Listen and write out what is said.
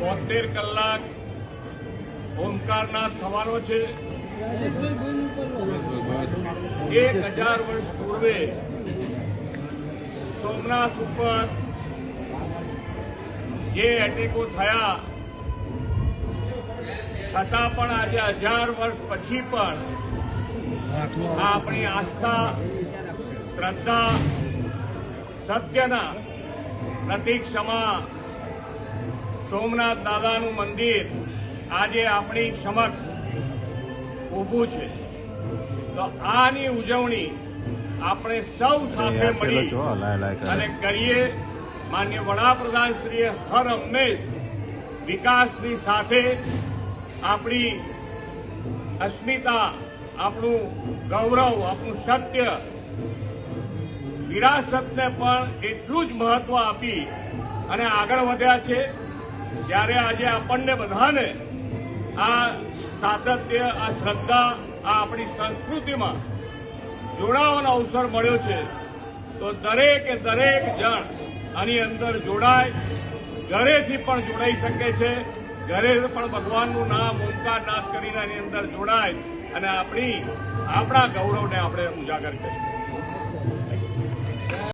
બોતેર કલાક ઓમકારનાથ થવાનો છે. એક હજાર વર્ષ પૂર્વે સોમનાથ ઉપર જે એટેકો થયા, છતાં પણ આજે હજાર વર્ષ પછી પણ આ આપણી આસ્થા, શ્રદ્ધા, સત્યના પ્રતિક ક્ષમા સોમનાથ દાદાનું મંદિર આજે આપણી સમક્ષ ઊભું છે. તો આની ઉજવણી આપણે સૌ સાથે મળી અને કરીએ. માન્ય વડાપ્રધાન શ્રીએ હર હંમેશ વિકાસની સાથે આપણી અસ્મિતા આપણું ગૌરવ આપણું સત્ય વિરાસતને પણ એટલું જ મહત્વ આપી અને આગળ વધ્યા છે. ત્યારે આજે આપણને બધાને આ સાતત્ય, આ શ્રદ્ધા, આ આપણી સંસ્કૃતિમાં જોડાવાનો અવસર મળ્યો છે. તો દરેકે દરેક જણ આની અંદર જોડાય, ઘરેથી પણ જોડાઈ શકે છે. ઘરે પણ ભગવાનનું નામ ઓમકાર કરીને આની અંદર જોડાય અને આપણી, આપણા ગૌરવને આપણે ઉજાગર કરીએ.